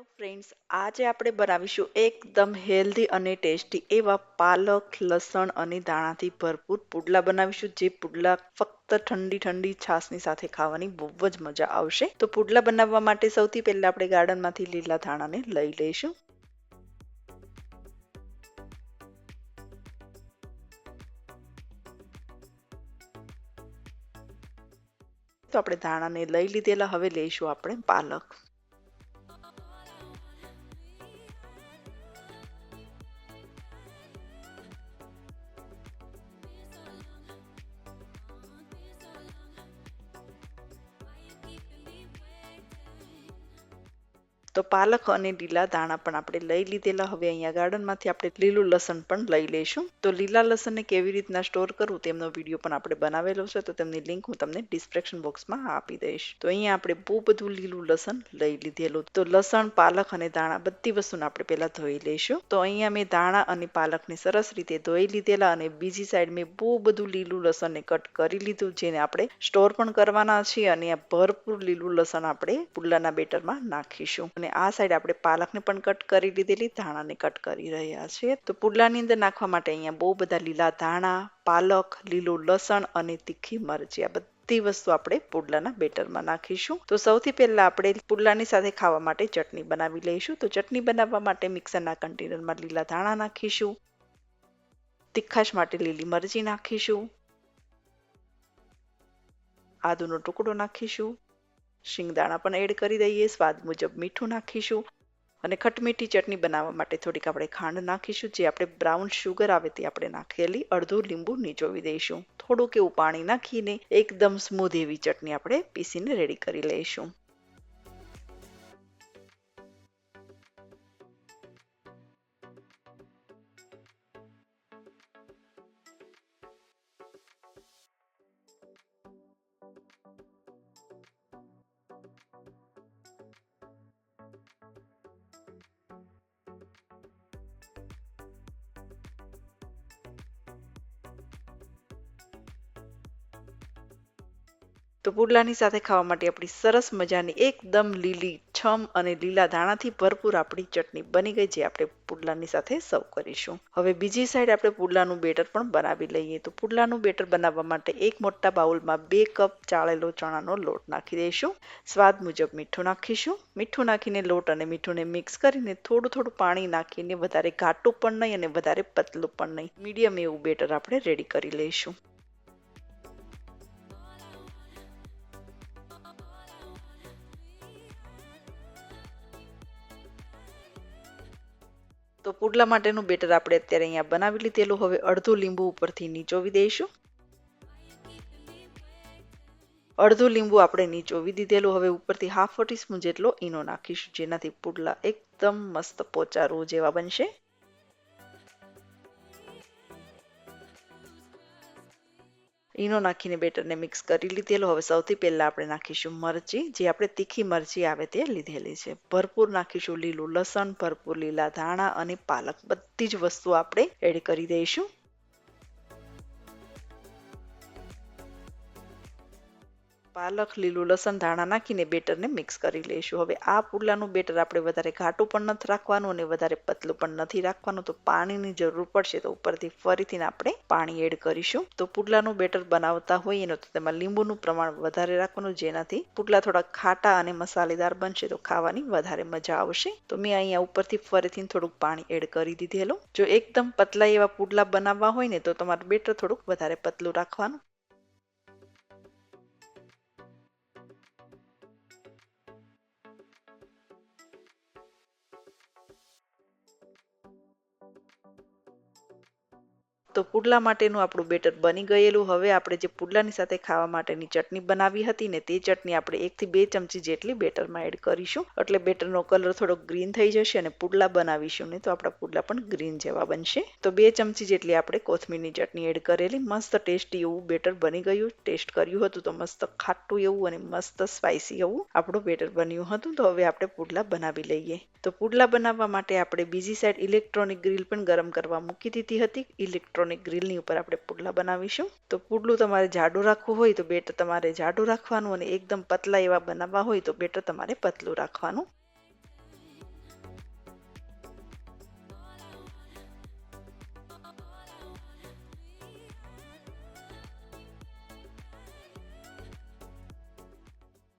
Hello friends આજે આપણે બનાવીશું એકદમ હેલ્ધી અને ટેસ્ટી એવા પાલક, લસણ અને દાણાથી ભરપૂર પુડલા બનાવીશું, જે પુડલા ફક્ત ઠંડી ઠંડી છાશની સાથે ખાવાની બહુ જ મજા આવશે. તો પુડલા બનાવવા માટે સૌથી પહેલા આપણે ગાર્ડનમાંથી લીલા ધાણાને લઈ લઈશું. તો આપણે ધાણાને લઈ લીધેલા, હવે લઈશું આપણે પાલક. તો પાલક અને લીલા દાણા પણ આપણે લઈ લીધેલા. હવે અહીંયા ગાર્ડનમાંથી આપણે લીલું લસણ પણ લઈ લઈશું. તો લીલા લસણને કેવી રીતના સ્ટોર કરવું તેમનો વીડિયો પણ આપણે બનાવેલો છે. તો તેમની લિંક હું તમને ડિસ્ક્રિપ્શન બોક્સમાં આપી દઈશ. તો અહીંયા આપણે બહુ બધું લીલું લસણ લઈ લીધેલું. તો લસણ, પાલક અને દાણા બધી વસ્તુને આપણે પહેલા ધોઈ લઈશું. તો અહીંયા મેં દાણા અને પાલકને સરસ રીતે ધોઈ લીધેલા અને બીજી સાઈડ મેં બહુ બધું લીલું લસણને કટ કરી લીધું, જેને આપણે સ્ટોર પણ કરવાના છીએ. અને ભરપૂર લીલું લસણ આપણે પુલ્લાના બેટરમાં નાખીશું. અને આ સાઈડ આપણે પાલકને પણ કટ કરી લીધેલી ધાણાને કટ કરી રહ્યા છીએ. તો પુડલાની અંદર નાખવા માટે અહીંયા બહુ બધા લીલા ધાણા, પાલક, લીલું લસણ અને તીખી મરચી, આ બધી વસ્તુ આપણે પુડલાના બેટરમાં નાખીશું. તો સૌથી પહેલા આપણે પુડલાની સાથે ખાવા માટે ચટણી બનાવી લઈશું. તો ચટણી બનાવવા માટે મિક્સરના કન્ટેનરમાં લીલા ધાણા નાખીશું. તીખાશ માટે લીલી મરચી નાખીશું. આદુનો ટુકડો નાખીશું. શિંગદાણા પણ એડ કરી દઈએ, સ્વાદ મુજબ મીઠું નાખીશું અને ખટમીઠી ચટણી બનાવવા માટે થોડીક આપણે ખાંડ નાખીશું, જે આપણે બ્રાઉન શુગર આવે તે આપણે નાખેલી અડધું લીંબુ નીચોવી દઈશું. થોડુંક એવું પાણી નાખીને એકદમ સ્મૂધ એવી ચટણી આપણે પીસીને રેડી કરી લઈશું. તો પુડલાની સાથે ખાવા માટે આપણી સરસ મજાની એકદમ લીલી છમ અને લીલા દાણાથી ભરપૂર આપણી ચટણી બની ગઈ, જે આપણે પુડલાની સાથે સર્વ કરીશું. હવે બીજી સાઈડ આપણે પુડલાનું બેટર પણ બનાવી લઈએ. તો પુડલાનું બેટર બનાવવા માટે એક મોટા બાઉલમાં બે કપ ચાળેલો ચણાનો લોટ નાખી દઈશું. સ્વાદ મુજબ મીઠું નાખીશું. મીઠું નાખીને લોટ અને મીઠુંને મિક્સ કરીને થોડું થોડું પાણી નાખીને વધારે ઘાટું પણ નહીં અને વધારે પતલું પણ નહીં. મીડિયમ એવું બેટર આપણે રેડી કરી લઈશું. તો પુડલા માટેનું બેટર આપણે અત્યારે અહીંયા બનાવી લીધેલું. હવે અડધું લીંબુ ઉપરથી નીચોવી દઈશું. અડધું લીંબુ આપણે નીચોવી દીધેલું. હવે ઉપરથી હાફ ટીસ્પૂન જેટલો ઈનો નાખીશું, જેનાથી પુડલા એકદમ મસ્ત પોચારુ જેવા બનશે. ઈનો નાખીને બેટરને મિક્સ કરી લીધેલો. હવે સૌથી પહેલાં આપણે નાખીશું મરચી. જે આપણે તીખી મરચી આવે તે લીધેલી છે. ભરપૂર નાખીશું લીલું લસણ, ભરપૂર લીલા ધાણા અને પાલક. બધી જ વસ્તુ આપણે એડ કરી દઈશું. પાલક, લીલું લસણ, ધાણા નાખીને બેટરને મિક્સ કરી લઈશું. હવે આ પુડલાનું બેટર આપણે વધારે ઘાટું પણ નથી રાખવાનું અને વધારે પતલું પણ નથી રાખવાનું. તો પાણીની જરૂર પડશે તો ઉપરથી ફરીથી આપણે પાણી એડ કરીશું. તો પુડલાનું બેટર બનાવતા હોઈએ ને તો તેમાં લીંબુનું પ્રમાણ વધારે રાખવાનું, જેનાથી પુડલા થોડા ખાટા અને મસાલેદાર બનશે તો ખાવાની વધારે મજા આવશે. તો મેં અહીંયા ઉપરથી ફરીથી થોડુંક પાણી એડ કરી દીધેલું. જો એકદમ પતલા એવા પુડલા બનાવવા હોય ને તો તમારું બેટર થોડુંક વધારે પતલું રાખવાનું. તો પુડલા માટેનું આપણું બેટર બની ગયેલું. હવે આપણે જે પુડલાની સાથે ખાવા માટેની ચટણી બનાવી હતી ને તે ચટણી આપણે એકથી બે ચમચી જેટલી બેટરમાં એડ કરીશું. એટલે બેટરનો કલર થોડો ગ્રીન થઈ જશે અને પુડલા બનાવીશું ને તો આપણા પુડલા પણ ગ્રીન જેવા બનશે. તો બે ચમચી જેટલી આપણે કોથમીરની ચટણી એડ કરેલી. મસ્ત ટેસ્ટી એવું બેટર બની ગયું. ટેસ્ટ કર્યું હતું તો મસ્ત ખાટું એવું અને મસ્ત સ્પાઇસી એવું આપણું બેટર બન્યું હતું. તો હવે આપણે પુડલા બનાવી લઈએ. તો પુડલા બનાવવા માટે આપણે બીજી સાઈડ ઇલેક્ટ્રોનિક ગ્રીલ પણ ગરમ કરવા મૂકી દીધી હતી. ઇલેક્ટ્રોનિક ઇલેક્ટ્રોનિક ગ્રીલની ઉપર આપણે પુડલા બનાવીશું. તો પુડલું તમારે જાડું રાખવું હોય તો બેટર તમારે જાડું રાખવાનું અને એકદમ પતલા એવા બનાવવા હોય તો બેટર તમારે પતલું રાખવાનું.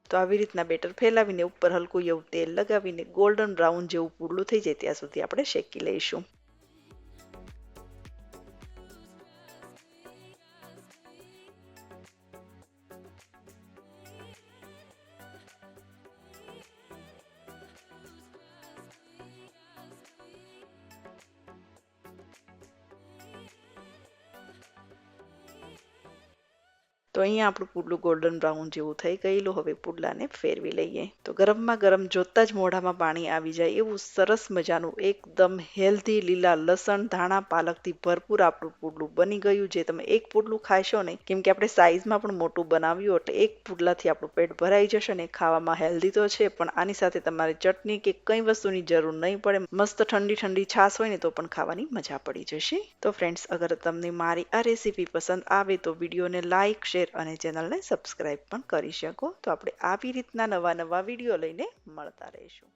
તો આવી રીતના બેટર ફેલાવીને ઉપર હલકું એવું તેલ લગાવીને ગોલ્ડન બ્રાઉન જેવું પૂડલું થઈ જાય ત્યાં સુધી આપણે શેકી લઈશું. તો અહીંયા આપણું પુડલું ગોલ્ડન બ્રાઉન જેવું થઈ ગયેલું. હવે પુડલાને ફેરવી લઈએ. તો ગરમમાં ગરમ જોતા જ મોઢામાં પાણી આવી જાય એવું સરસ મજાનું એકદમ હેલ્ધી લીલા લસણ ધાણા પાલકથી ભરપૂર આપણું પુડલું બની ગયું જે તમે એક પુડલું ખાશો ને, કેમ કે આપણે સાઈઝમાં પણ મોટું બનાવ્યું એટલે એક પુડલાથી આપણું પેટ ભરાઈ જશે ને ખાવામાં હેલ્ધી તો છે, પણ આની સાથે તમારે ચટણી કે કઈ વસ્તુની જરૂર નહીં પડે. મસ્ત ઠંડી ઠંડી છાશ હોય ને તો પણ ખાવાની મજા પડી જશે. તો ફ્રેન્ડ્સ અગર તમને મારી આ રેસીપી પસંદ આવે તો વિડીયોને લાઇક શેર અને ચેનલને સબસ્ક્રાઇબ પણ કરી શકો. તો આપણે આવી રીતના નવા નવા વીડિયો લઈને મળતા રહીશું.